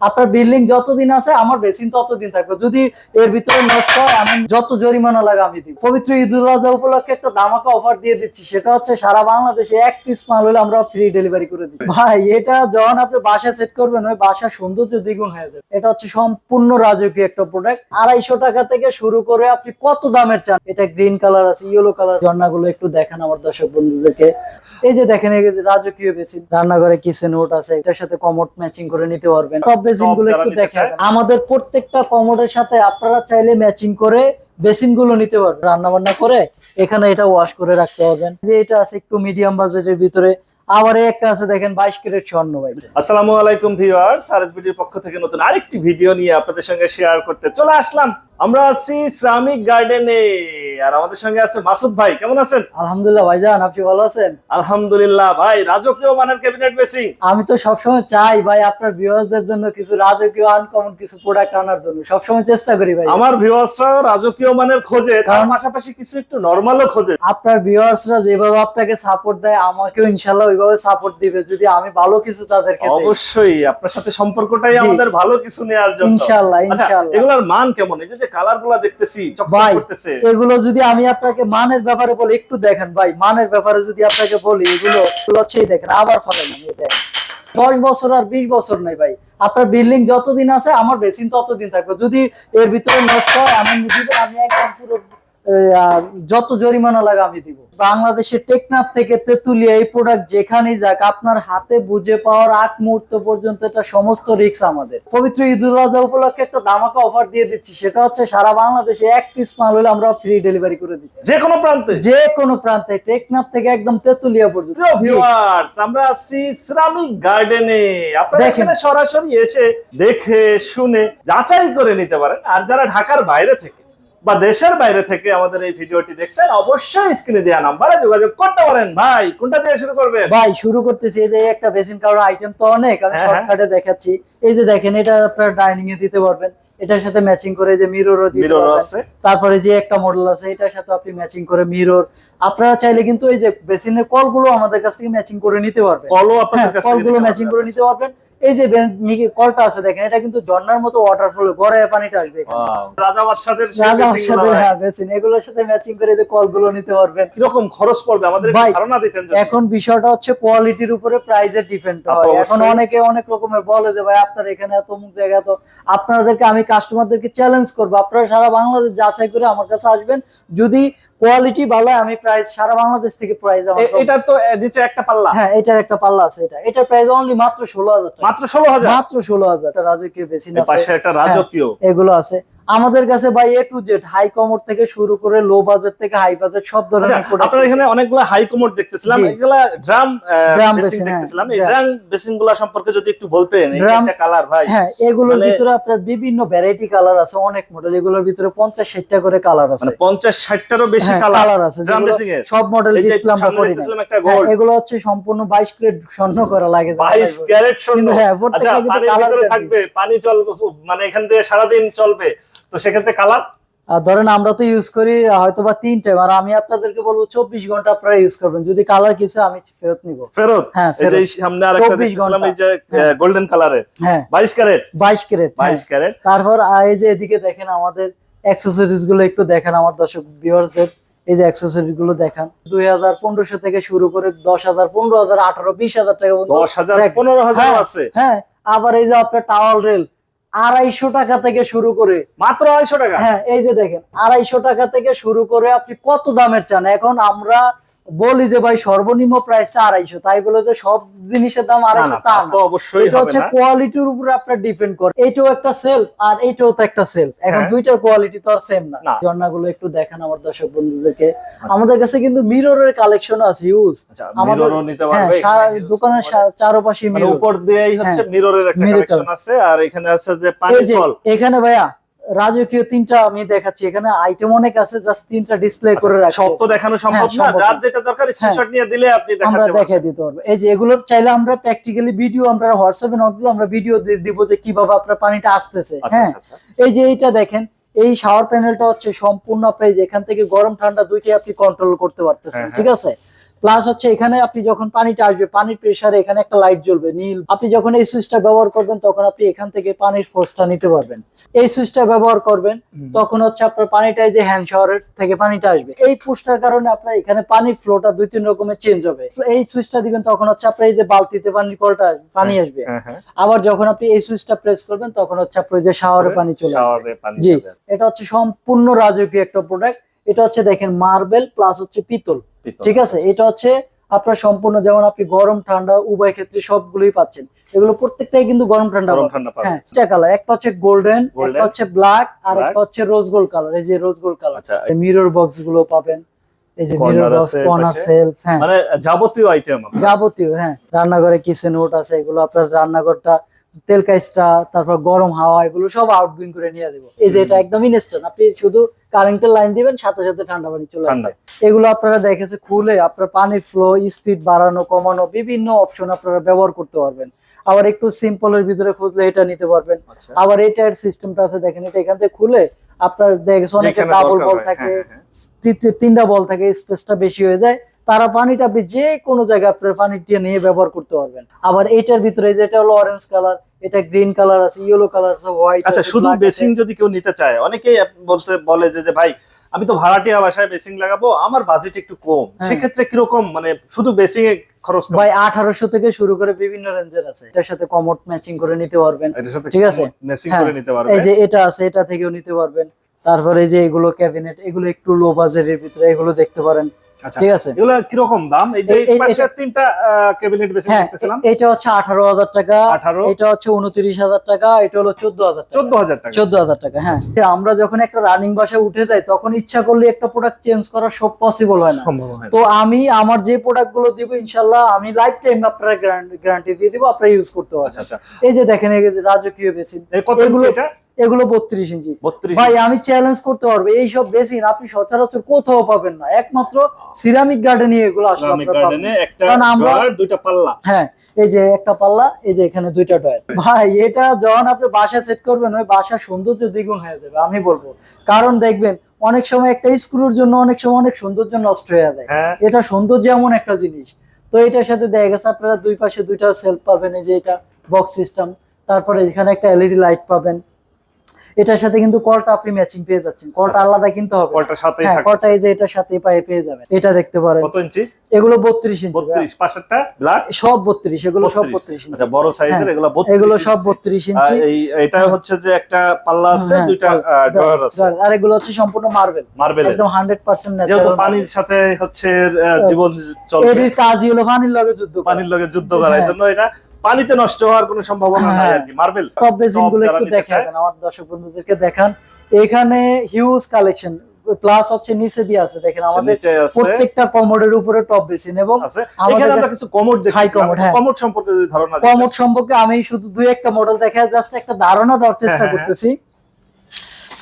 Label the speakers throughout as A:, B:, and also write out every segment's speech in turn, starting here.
A: আপনার বিল্ডিং যতদিন আছে, আমার বেসিন ততদিন থাকবে। যদি এর ভিতরে নষ্ট হয়, আমি যত জরিমানা লাগে আমি দিব। পবিত্র ঈদ উল আজহা উপলক্ষে একটা দামাকা অফার দিয়ে দিচ্ছি। সেটা হচ্ছে সারা বাংলাদেশে এক পিস মাল হলে আমরা ফ্রি ডেলিভারি করে দিই ভাই, এটা যখন আপনি বাসা সেট করবেন, ওই বাসার সৌন্দর্য দ্বিগুণ হয়ে যাবে। এটা হচ্ছে সম্পূর্ণ রাজকীয় একটা প্রোডাক্ট আড়াইশো টাকা থেকে শুরু করে আপনি কত দামের চান? এটা গ্রিন কালার আছে ইয়েলো কালার ঝর্ণাগুলো একটু দেখেন আমার দর্শক বন্ধুদেরকে। এই যে দেখেন রাজকীয় বেসিন রান্নাঘরে কিচেন ওট আছে, এটার সাথে কমোড ম্যাচিং করে নিতে পারবেন। টপ
B: বেসিনগুলো
A: একটু দেখেন। আমাদের প্রত্যেকটা কমোডের সাথে আপনারা চাইলে ম্যাচিং করে বেসিনগুলো নিতে পারবেন। রান্না বান্না করে এখানে এটা ওয়াশ করে রাখতে পারবেন। যে এটা আছে একটু মিডিয়াম বাজেটের ভিতরে। আবার একটা আছে দেখেন বাইশ ক্যারেট স্বর্ণ ভাই।
B: আসসালামু আলাইকুম ভিউয়ার্স পক্ষ থেকে নতুন আরেকটি ভিডিও নিয়ে আপনাদের সঙ্গে শেয়ার করতে চলে আসলাম। আমরা আছি শ্রামিক গার্ডেনে আর আমাদের সঙ্গে আছে মাসুদ ভাই কেমন আছেন?
A: আলহামদুলিল্লাহ ভাইজান আপনি ভালো আছেন?
B: আলহামদুলিল্লাহ ভাই রাজকীয় মানের ক্যাবিনেট বেসিং
A: আমি তো সবসময় চাই ভাই আপনার ভিউয়ার্সদের জন্য কিছু রাজকীয় আনকমন কিছু প্রোডাক্ট আনার জন্য। সবসময় চেষ্টা করি ভাই।
B: আমার ভিউয়ার্সরাও রাজকীয় মানের খোঁজে তার পাশাপাশি কিছু একটু নরমালও খোঁজে।
A: আপনার ভিউয়ার্সরা যেভাবে আপনাকে সাপোর্ট দেয় আমাকেও ইনশাল্লাহ ওইভাবে সাপোর্ট দিবে যদি আমি ভালো কিছু তাদেরকে
B: অবশ্যই আপনার সাথে সম্পর্কটাই আমাদের ভালো কিছু নেওয়ার জন্য।
A: ইনশাল্লাহ
B: আচ্ছা
A: ইনশাল্লাহ
B: এগুলোর মান কেমন? এই যে যে কালারগুলা দেখতেছি চকচক করতেছে।
A: এগুলো যদি আমি আপনাকে মানের ব্যাপারে বলি একটু দেখেন ভাই মানের ব্যাপারে যদি আপনাকে বলি এগুলো হচ্ছেই দেখেন আবার ফলেন আমি দেখেন। দশ বছর আর বিশ বছর নেই ভাই। আপনার বিল্ডিং যতদিন আছে আমার বেসিন ততদিন থাকবে। যদি এর ভিতরে নষ্ট হয় আমি আমি একদম পুরো যত জরিমানা লাগে আমি দিব। বাংলাদেশের টেকনাফ থেকে তেতুলিয়া এই প্রোডাক্ট যেখানেই যাক আপনার হাতে বুঝে পাওয়ার আগ মুহূর্ত পর্যন্ত এটা সমস্ত রিক্স আমাদের। পবিত্র ঈদ উল আজহা উপলক্ষে একটা দামাকা অফার দিয়ে দিচ্ছি সেটা হচ্ছে সারা বাংলাদেশে এক পিস মাল হলে আমরা ফ্রি ডেলিভারি করে দিচ্ছি।
B: যে কোনো প্রান্তে।
A: যে কোনো প্রান্তে টেকনাফ থেকে একদম তেতুলিয়া পর্যন্ত।
B: ভিউয়ার্স আমরা আছি শ্রামিক গার্ডেনে আপনারা এখানে সরাসরি এসে দেখে শুনে যাচাই করে নিতে পারেন। আর যারা ঢাকার বাইরে থেকে বা দেশের বাইরে থেকে আমাদের এই ভিডিওটি দেখছেন অবশ্যই স্ক্রিনে দেওয়া নাম্বারে যোগাযোগ করতে পারেন। ভাই কোনটা দিয়ে শুরু করবে
A: ভাই শুরু করতেছি। এই যে একটা বেসিন কারণ আইটেম তো অনেক আমি
B: হ্যাঁ,
A: শর্টকাটে দেখাচ্ছি। এই যে দেখেন এটা আপনার ডাইনিং এ দিতে পারবেন। এটার সাথে ম্যাচিং করে যে মিররও দিতে
B: আছে।
A: তারপরে যে একটা মডেল আছে এটার সাথে আপনি ম্যাচিং করে মিরর আপনারা চাইলে কিন্তু এই যে বেসিনের কলগুলো আমাদের কাছ থেকে ম্যাচিং করে নিতে পারবেন।
B: কলও আপনাদের
A: হ্যাঁ
B: কাছ থেকে
A: কলগুলো ম্যাচিং করে নিতে পারবেন। এই যে কলটা আছে দেখেন এটা কিন্তু ঝর্ণার মতো ওয়াটারফল গড়ে পানিটা আসবে
B: রাজা বাদশাদের
A: রাজা
B: ভাই।
A: হ্যাঁ। বেসিন এগুলোর সাথে ম্যাচিং করে যে কলগুলো নিতে পারবেন।
B: কীরকম খরচ পড়বে? আমাদের ধারণা দিতেন।
A: এখন বিষয়টা হচ্ছে কোয়ালিটির উপরে প্রাইজের ডিপেন্ড হয়। এখন অনেকে অনেক রকমের বলে যে ভাই আপনার এখানে এত অমুক জায়গা তো আপনাদেরকে আমি কাস্টমারদেরকে চ্যালেঞ্জ করব। আপনারা সারা বাংলাদেশ যাচাই করে আমার কাছে আসবেন। যদি কোয়ালিটি ভালো হয়, আমি প্রাইস সারা বাংলাদেশ থেকে প্রাইস আমার
B: এ- এটার তো নিচে একটা পাল্লা।
A: হ্যাঁ এটার একটা পাল্লা আছে এটা। এটার প্রাইস অনলি মাত্র ষোলো হাজার টাকা।
B: মাত্র ষোলো হাজার?
A: মাত্র ষোলো হাজার। রাজকীয় বেসিন
B: এই
A: আছে
B: পাশে একটা রাজকীয়।
A: এগুলো আছে। আমাদের কাছে ভাই A to Z high commode থেকে শুরু করে লো বাজেট থেকে হাই বাজেট সব
B: আচ্ছা,
A: ধরনের product
B: আপনার এখানে অনেকগুলো হাই কমোড দেখতেছিলাম। এগুলা ড্রাম
A: Drum
B: বেসিং
A: basin, হ্যাঁ,
B: দেখতেছিলাম। এই ড্রাম বেসিংগুলা সম্পর্কে যদি একটু বলতেন এই
A: Drum-
B: কালার ভাই।
A: হ্যাঁ এগুলোর
B: মানে-
A: ভিতরে আপনার বিভিন্ন ভ্যারাইটি কালার আছে অনেক মডেল এগুলোর ভিতরে পঞ্চাশ ষাটটা করে কালার আছে।
B: মানে পঞ্চাশ ষাটটারও বেশি
A: হ্যাঁ,
B: কালার
A: কালার আছে সব মডেল ডিসপ্লে আমরা করি হ্যাঁ, এগুলো হচ্ছে সম্পূর্ণ বাইশ ক্যারেট স্বর্ণ করা লাগে।
B: বাইশ ক্যারেট স্বর্ণ।
A: হ্যাঁ,
B: আচ্ছা
A: প্রত্যেকটা
B: ভিতরে
A: different।
B: থাকবে পানি চলবে মানে এখান থেকে সারাদিন চলবে। তো সেক্ষেত্রে কালার
A: ধরেন আমরা তো ইউজ করি হয়তো বা তিন টাইম আর আমি আপনাদেরকে বলব চব্বিশ ঘণ্টা আপনারা ইউজ করবেন। যদি কালার কিছু আমি ফেরত নিব।
B: ফেরত?
A: হ্যাঁ
B: সামনে আরেকটা
A: 24
B: দেখতেছিলাম
A: ঘণ্টা।
B: এই যে
A: হ্যাঁ।
B: গোল্ডেন কালারের
A: হ্যাঁ।
B: বাইশ ক্যারেট
A: বাইশ ক্রেট
B: বাইশ ক্যারেট
A: তারপর এই যে এদিকে দেখেন আমাদের অ্যাক্সেসরিজগুলো একটু দেখেন আমার দর্শক ভিউয়ার্সদের এই যে অ্যাক্সেসরিজগুলো দেখান। দুই হাজার পনেরোশো থেকে শুরু করে দশ হাজার পনেরো হাজার আঠারো বিশ হাজার টাকা
B: দশ হাজার পনেরো হাজার
A: হ্যাঁ,
B: আছে।
A: হ্যাঁ। আবার এই যে আপনার টাওয়াল রেল আড়াইশো টাকা থেকে শুরু করে
B: মাত্র আড়াইশো টাকা?
A: হ্যাঁ এই যে দেখেন আড়াইশো টাকা থেকে শুরু করে আপনি কত দামের চান? এখন আমরা বলি যে ভাই সর্বনিম্ন প্রাইসটা আড়াইশো। তাই বলে যে সব জিনিসের দাম আড়াইশো তা না।
B: অবশ্যই
A: এটা হচ্ছে কোয়ালিটির উপরে আপনার ডিপেন্ড করে। এইটাও একটা সেলফ আর এইটাও তো একটা সেলফ এখন
B: হ্যাঁ।
A: দুইটার কোয়ালিটি তো আর সেম না। ঝর্ণাগুলো একটু দেখেন আমার দর্শক বন্ধুদেরকে। আমাদের কাছে কিন্তু মিররের কালেকশন আছে ইউজ
B: আচ্ছা,
A: আমাদের- হ্যাঁ দোকানের চারপাশে
B: মানে উপর দিয়েই হচ্ছে মিররের একটা কালেকশন আছে আর এখানে আছে যে পানি কল
A: এখানে ভাইয়া রাজকীয় তিনটা আমি দেখাচ্ছি। এখানে আইটেম অনেক আছে জাস্ট তিনটা ডিসপ্লে করে
B: আচ্ছা,
A: রাখছি।
B: সব তো দেখানো সম্ভব
A: হ্যাঁ,
B: না? যার যেটা দরকার স্ক্রিনশট নিয়ে দিলে আপনি দেখাতে পারবেন।
A: দেখে দিতে পারব। এই যে এগুলোর চাইলে আমরা প্র্যাকটিক্যালি ভিডিও আমরা হোয়াটসঅ্যাপে নক দিলে আমরা ভিডিও দিব যে কীভাবে আপনার পানিটা আসতেছে।
B: আচ্ছা
A: হ্যাঁ।
B: আচ্ছা।
A: এই যে এইটা দেখেন এই শাওয়ার প্যানেলটা হচ্ছে সম্পূর্ণ প্রাইজ এখান থেকে গরম ঠান্ডা দুইটাই আপনি কন্ট্রোল করতে পারতেছেন
B: হ্যাঁ,
A: ঠিক আছে? প্লাস হচ্ছে এখানে আপনি যখন পানিটা আসবে পানির প্রেসারে এখানে একটা লাইট জ্বলবে নীল। আপনি যখন এই সুইচটা ব্যবহার করবেন তখন আপনি এখান থেকে পানির ফোর্সটা নিতে পারবেন। এই সুইচটা ব্যবহার করবেন তখন হচ্ছে আপনার পানিটা যে হ্যান্ড শাওয়ারের থেকে পানিটা আসবে। এই পুশটার কারণে আপনার এখানে পানির ফ্লোটা দুই তিন রকমের চেঞ্জ হবে। এই সুইচটা দিবেন তখন হচ্ছে আপনার এই যে বালতিতে পানির কলটা পানি আসবে।
B: হ্যাঁ হ্যাঁ।
A: আবার যখন আপনি এই সুইচটা প্রেস করবেন তখন হচ্ছে আপনার যে শাওয়ারে পানি চলে আসবে। জি। এটা হচ্ছে সম্পূর্ণ রাজকীয় একটা প্রোডাক্ট এটা হচ্ছে দেখেন মার্বেল প্লাস হচ্ছে পিতল। ঠিক আছে? এটা হচ্ছে আপনার সম্পূর্ণ যেমন আপনি গরম ঠান্ডা উভয় ক্ষেত্রে সবগুলোই পাচ্ছেন। এগুলো প্রত্যেকটাই কিন্তু গরম ঠান্ডা হ্যাঁ কালার একটা হচ্ছে গোল্ডেন একটা হচ্ছে ব্ল্যাক আর একটা হচ্ছে রোজ গোল্ড কালার এই যে রোজ গোল্ড কালার
B: আচ্ছা।
A: মিরর বক্সগুলো পাবেন। এই যে
B: Corner
A: mirror box corner shelf হ্যাঁ।
B: মানে যাবতীয় আইটেম
A: যাবতীয় হ্যাঁ। রান্নাঘরে কিচেন ওট আছে এগুলো আপনার রান্নাঘরটা তেল কাইসটা তারপর গরম হাওয়া এগুলো সব আউটগোয়িং করে নিয়ে দেবো। এই যে এটা একদম ইনস্ট্যান্ট আপনি শুধু কারেন্টের লাইন দিবেন সাথে সাথে ঠান্ডা পানি চলে আসবে। এগুলো আপনারা দেখেছে খুলে আপনার পানির ফ্লো স্পিড বাড়ানো কমানো বিভিন্ন অপশন আপনারা ব্যবহার করতে পারবেন। আবার একটু সিম্পলের ভিতরে খুঁজলে এটা নিতে পারবেন।
B: আচ্ছা।
A: আবার এটার সিস্টেমটা আছে দেখেন এটা এখান থেকে খুলে আপনার দেখেছে অনেকে ডাবল বল থাকে
B: হ্যাঁ, হ্যাঁ,
A: তি- তিনটা বল থাকে স্পেসটা বেশি হয়ে যায়। তারা পানিটা আপনি যে কোনো জায়গায় আপনার পানিটা নিয়ে ব্যবহার করতে পারবেন। আবার এটার ভিতরে যেটা হলো অরেঞ্জ কালার এটা গ্রিন কালার আছে ইয়েলো কালার আছে হোয়াইট
B: আচ্ছা শুধু বেসিং যদি কেউ নিতে চায় অনেকেই বলতে বলে যে ভাই আমি তো ভাড়াটিয়া বাসায় বেসিং লাগাবো আমার বাজেট একটু কম।
A: হ্যাঁ।
B: সেক্ষেত্রে কীরকম মানে শুধু বেসিং এ খরচ
A: ভাই আঠারোশো থেকে শুরু করে বিভিন্ন রেঞ্জের আছে। এটার সাথে কমোড ম্যাচিং করে নিতে পারবেন। ঠিক আছে? হ্যাঁ,
B: করে নিতে পারবেন।
A: এই যে এটা আছে এটা থেকেও নিতে পারবেন। তারপরে এই যে এগুলো ক্যাবিনেট এগুলো একটু লো বাজেটের ভিতরে এগুলো দেখতে পারেন। ঠিক আছে।
B: এগুলো কীরকম দাম? এই যে পাশে তিনটা ক্যাবিনেট বেসিং
A: হ্যাঁ
B: দেখতেছিলাম।
A: এটা হচ্ছে আঠারো হাজার টাকা এটা হচ্ছে উনত্রিশ হাজার টাকা এটা হলো টাকা।
B: চোদ্দ হাজার টাকা।
A: চোদ্দ হাজার টাকা হ্যাঁ। আমরা যখন একটা রানিং বাসায় উঠে যাই তখন ইচ্ছা করলে একটা প্রোডাক্ট চেঞ্জ করা সব পসিবল হয় না।
B: সম্ভব
A: তো আমি আমার যে প্রোডাক্টগুলো দিব ইনশাল্লাহ আমি লাইফ টাইম আপনারা গ্যারান্টি দিয়ে দিব আপনারা ইউজ করতে
B: আচ্ছা
A: পারবেন।
B: আচ্ছা
A: এই যে দেখেন এই যে রাজকীয় বেসিন এগুলো-
B: এটা?
A: এগুলো বত্রিশ ইঞ্চি। ভাই আমি চ্যালেঞ্জ করতে পারব। এইসব বেসিন আপনি সচরাচর কোথাও পাবেন না। একমাত্র সিরামিক গার্ডেনে এগুলো কারণ আমরা-
B: দুইটা পাল্লা।
A: হ্যাঁ এই যে একটা পাল্লা এই যে এখানে দুইটা ডয়ার ভাই এটা যখন আপনি বাসা সেট করবেন ওই বাসার সৌন্দর্য দ্বিগুণ হয়ে যাবে আমি বলব। কারণ দেখবেন অনেক সময় একটা স্ক্রুর জন্য অনেক সময় অনেক সৌন্দর্য নষ্ট হয়ে যায়।
B: হ্যাঁ।
A: এটা সৌন্দর্য এমন একটা জিনিস। তো এটার সাথে দেখা গেছে আপনারা দুই পাশে দুইটা সেলফ পাবেন এই যে এটা বক্স সিস্টেম তারপরে এখানে একটা এলইডি লাইট পাবেন। এটার সাথে কিন্তু কলটা আপনি ম্যাচিং পেয়ে যাচ্ছেন। কলটা আলাদা কিনতে হবে
B: কলটার সাথেই
A: হ্যাঁ কলটা এই যে এটার সাথে পায়ে পেয়ে যাবেন। এটা দেখতে পারেন।
B: কত ইঞ্চি?
A: এগুলো বত্রিশ ইঞ্চি
B: বত্রিশ পাশেরটা ব্ল্যাক
A: সব বত্রিশ এগুলো সব
B: 32
A: বত্রিশ ইঞ্চি
B: আচ্ছা বড় সাইজের
A: হ্যাঁ,
B: এগুলো 32
A: এগুলো সব
B: ইঞ্চি।
A: বত্রিশ
B: আর
A: ইঞ্চি।
B: এই এটা হচ্ছে যে একটা পাল্লা আছে
A: হ্যাঁ,
B: দুইটা ড্রয়ার আছে।
A: আর এগুলো হচ্ছে সম্পূর্ণ মার্বেল
B: মার্বেল
A: একদম হান্ড্রেড পার্সেন্ট
B: যেহেতু পানির সাথে হচ্ছে জীবন চলবে।
A: এটির কাজই হলো পানির লগে যুদ্ধ
B: পানির লগে যুদ্ধ
A: হ্যাঁ।
B: জন্য এটা পানিতে নষ্ট হওয়ার কোনো সম্ভাবনা নাই
A: হ্যাঁ।
B: আর কি। মার্বেল
A: টপ
B: বেসিনগুলো
A: একটু আমার দর্শক বন্ধুদেরকে দেখান। এখানে হিউজ কালেকশন প্লাস হচ্ছে নিচে দিয়ে আছে দেখেন আমাদের প্রত্যেকটা কমোডের উপরে টপ বেসিন এবং আমাদের
B: এখানে আমরা
A: কাছে-
B: কমোড
A: হ্যাঁ।
B: কমোড সম্পর্কে যদি ধারণা
A: কমোড সম্পর্কে আমি শুধু দুই একটা মডেল দেখা জাস্ট একটা ধারণা দেওয়ার চেষ্টা
B: হ্যাঁ, হ্যাঁ,
A: করতেছি।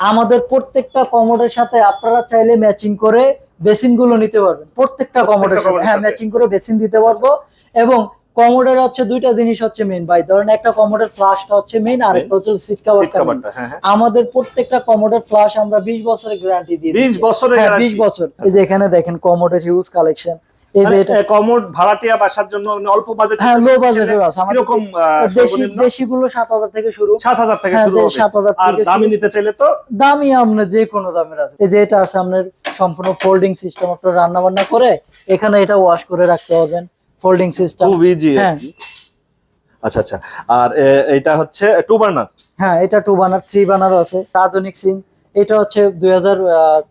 A: আমাদের প্রত্যেকটা কমোডের সাথে আপনারা চাইলে ম্যাচিং করে বেসিনগুলো নিতে পারবেন। প্রত্যেকটা কমোডের সাথে হ্যাঁ ম্যাচিং করে বেসিন দিতে পারব। এবং কমোডের হচ্ছে দুইটা জিনিস হচ্ছে মেইন ভাই। ধরেন একটা কমোডের ফ্লাশটা হচ্ছে মেইন আর একটা হচ্ছে সিট কাভারটা
B: হ্যাঁ হ্যাঁ।
A: আমাদের প্রত্যেকটা কমোডের ফ্লাশ আমরা 20 বছরের গ্যারান্টি দিয়ে
B: 20 বছরের
A: হ্যাঁ 20 বছর। এই যে এখানে দেখেন কমোডের হিউজ কালেকশন এই যে এটা
B: কমোড ভাড়াটিয়া বাসার জন্য মানে অল্প বাজেট
A: হ্যাঁ লো বাজেটের আছে। আমাদের
B: কীরকম
A: দেশি দেশিগুলো 7000 থেকে শুরু।
B: সাত হাজার থেকে
A: হ্যাঁ
B: শুরু হবে।
A: 7000
B: আর দামি নিতে চাইলে তো?
A: দামি আপনার যে কোনো দামের আছে। এই যে এটা আছে আপনার সম্পূর্ণ ফোল্ডিং সিস্টেম আপনার রান্না বান্না করে এখানে এটা ওয়াশ করে রাখতে পারবেন। Folding system.
B: খুব ইজি
A: হ্যাঁ।
B: আচ্ছা আচ্ছা। আর এটা হচ্ছে টু বার্নার
A: হ্যাঁ এটা টু বানার থ্রি বানারও আছে। আধুনিক সিং এটা হচ্ছে দুই হাজার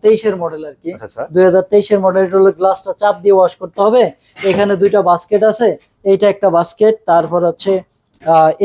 A: তেইশের মডেল আর কি।
B: আচ্ছা আচ্ছা।
A: দুই হাজার তেইশের মডেল হলো গ্লাসটা চাপ দিয়ে ওয়াশ করতে হবে। এখানে দুইটা বাস্কেট আছে। এইটা একটা বাস্কেট তারপর হচ্ছে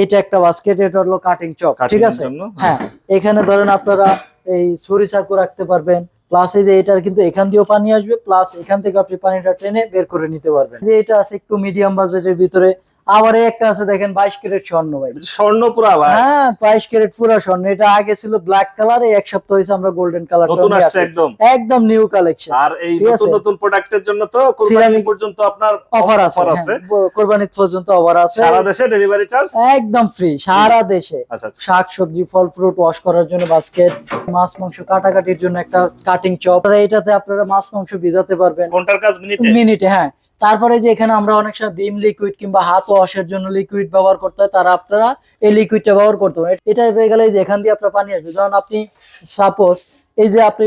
A: এটা একটা বাস্কেট এটা হলো কাটিং চক ঠিক আছে? হ্যাঁ। এখানে ধরেন আপনারা এই ছুরি চাকু রাখতে পারবেন প্লাস এই যে এটার কিন্তু এখান দিয়েও পানি আসবে প্লাস এখান থেকে আপনি পানিটা ট্রেনে বের করে নিতে পারবেন। যে এটা আছে একটু মিডিয়াম বাজেটের ভিতরে আবার একটা আছে দেখেন বাইশ ক্যারেট স্বর্ণ ভাই।
B: স্বর্ণ পুরা ভাই।
A: হ্যাঁ বাইশ ক্যারেট পুরা স্বর্ণ। এটা আগে ছিল ব্ল্যাক কালার এই এক সপ্তাহ হয়েছে আমরা গোল্ডেন কালার
B: নতুন আসছে একদম।
A: একদম নিউ কালেকশন
B: আর এই নতুন নতুন প্রোডাক্টের জন্য তো কোরবানি পর্যন্ত আপনার
A: অফার আছে হ্যাঁ, কোরবানি পর্যন্ত অফার আছে।
B: সারা দেশে ডেলিভারি চার্জ
A: একদম ফ্রি সারা দেশে।
B: আচ্ছা আচ্ছা।
A: শাক সবজি ফল ফ্রুট ওয়াশ করার জন্য বাস্কেট মাছ মাংস কাটাকাটির জন্য একটা কাটিং চপ এটাতে আপনারা মাছ মাংস ভিজাতে পারবেন।
B: কোনটার কাজ? মিনিটে?
A: মিনিটে হ্যাঁ। তারপরে যে এখানে আমরা অনেক সময় বিম লিকুইড কিংবা হাত ওয়াশের জন্য লিকুইড ব্যবহার করতে হয়, তারা আপনারা এই লিকুইডটা ব্যবহার করতে পারেন। এটা হয়ে গেলে যে এখান দিয়ে আপনার পানি আসবে। যেমন আপনি সাপোজ এই যে আপনি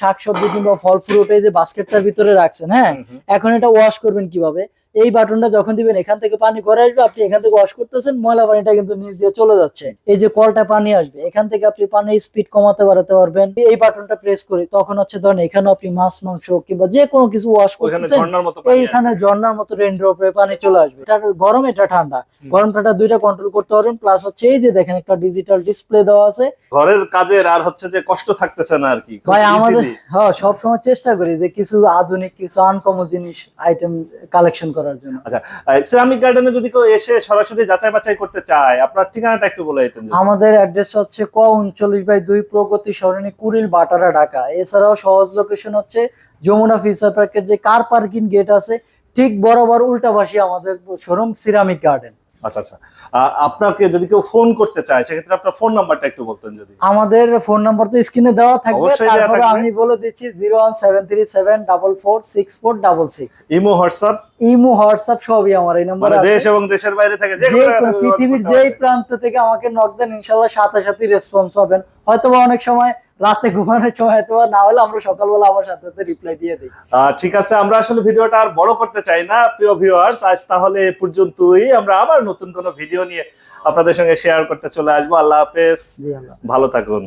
A: শাকসবজি কিংবা ফল ফ্রুট এই যে বাস্কেটটার ভিতরে রাখছেন হ্যাঁ। এখন এটা ওয়াশ করবেন কীভাবে? এই বাটনটা যখন দিবেন এখান থেকে পানি করে আসবে আপনি এখান থেকে ওয়াশ করতেছেন ময়লা পানিটা কিন্তু নিচ দিয়ে চলে যাচ্ছে। এই যে কলটা পানি আসবে এখান থেকে আপনি পানির স্পিড কমাতে বাড়াতে পারবেন। এই বাটনটা প্রেস করি তখন হচ্ছে ধরেন এখানে আপনি মাছ মাংস কিংবা যে কোনো কিছু ওয়াশ করতেছেন
B: ঝর্ণার মতো
A: এইখানে ঝর্ণার মতো রেন ড্রপে পানি চলে আসবে। এটা গরম এটা ঠান্ডা। গরমটা দুইটা কন্ট্রোল করতে পারবেন। প্লাস হচ্ছে এই যে দেখেন একটা ডিজিটাল ডিসপ্লে দেওয়া আছে।
B: ঘরের কাজের আর হচ্ছে যে কষ্ট থাকতেছে না আর কি
A: ভাই আমাদের। হ্যাঁ সবসময় চেষ্টা করি যে কিছু আধুনিক কিছু আনকমন জিনিস আইটেম কালেকশন করার জন্য।
B: আচ্ছা ইসলামিক গার্ডেনে যদি কেউ এসে সরাসরি যাচাই বাছাই করতে চায় আপনার ঠিকানাটা একটু বলে দিতেন
A: আমাদের অ্যাড্রেস হচ্ছে ক উনচল্লিশ বাই দুই প্রগতি সরণি কুড়িল বাটারা ঢাকা। এছাড়াও সহজ লোকেশন হচ্ছে যমুনা ফিচার পার্কের যে কার পার্কিং গেট আছে ঠিক বরাবর উল্টা পাশে আমাদের শোরুম সিরামিক গার্ডেন
B: আচ্ছা আচ্ছা। আপনাকে যদি কেউ ফোন করতে চায় সেক্ষেত্রে আপনার ফোন নাম্বারটা একটু বলতেন যদি।
A: আমাদের ফোন নাম্বার তো স্ক্রিনে দেওয়া থাকবে তারপরে আমি বলে দিচ্ছি zero one seven three seven double four six four double six
B: imo WhatsApp.
A: Imo WhatsApp সবই আমার এই নাম্বার
B: মানে
A: আছে।
B: দেশ এবং দেশের বাইরে থেকে যে
A: পৃথিবীর যেই প্রান্ত থেকে আমাকে নক দেন ইনশাল্লাহ সাথে সাথে রেসপন্স পাবেন। হয়তোবা অনেক সময় রাতে ঘুমানোর সময় হয়তো বা না হলে আমরা সকালবেলা আমার সাথে সাথে রিপ্লাই দিয়ে দিই।
B: ঠিক আছে আমরা আসলে ভিডিওটা আর বড় করতে চাই না প্রিয় ভিউয়ার্স আজ তাহলে এ পর্যন্তই। আমরা আবার নতুন কোনো ভিডিও নিয়ে আপনাদের সঙ্গে শেয়ার করতে চলে আসব। আল্লাহ হাফেজ। ভালো থাকুন।